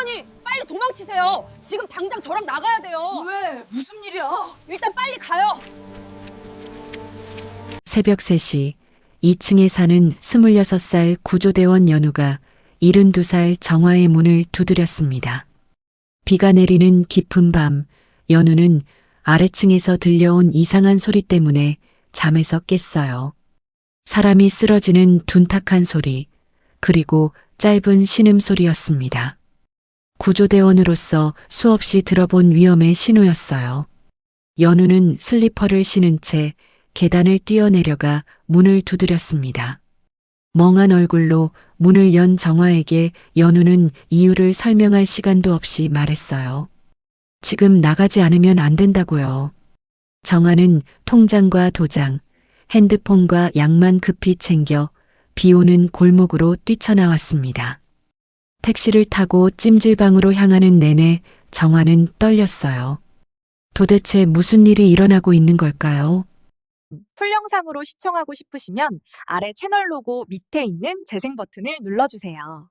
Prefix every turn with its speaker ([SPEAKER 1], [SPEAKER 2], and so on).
[SPEAKER 1] 할머니 빨리 도망치세요. 지금 당장 저랑 나가야 돼요.
[SPEAKER 2] 왜? 무슨 일이야?
[SPEAKER 1] 일단 빨리 가요.
[SPEAKER 3] 새벽 3시 2층에 사는 26살 구조대원 연우가 72살 정화의 문을 두드렸습니다. 비가 내리는 깊은 밤, 연우는 아래층에서 들려온 이상한 소리 때문에 잠에서 깼어요. 사람이 쓰러지는 둔탁한 소리, 그리고 짧은 신음소리였습니다. 구조대원으로서 수없이 들어본 위험의 신호였어요. 연우는 슬리퍼를 신은 채 계단을 뛰어내려가 문을 두드렸습니다. 멍한 얼굴로 문을 연 정화에게 연우는 이유를 설명할 시간도 없이 말했어요. 지금 나가지 않으면 안 된다고요. 정화는 통장과 도장, 핸드폰과 약만 급히 챙겨 비 오는 골목으로 뛰쳐나왔습니다. 택시를 타고 찜질방으로 향하는 내내 정화는 떨렸어요. 도대체 무슨 일이 일어나고 있는 걸까요?
[SPEAKER 4] 풀 영상으로 시청하고 싶으시면 아래 채널 로고 밑에 있는 재생 버튼을 눌러주세요.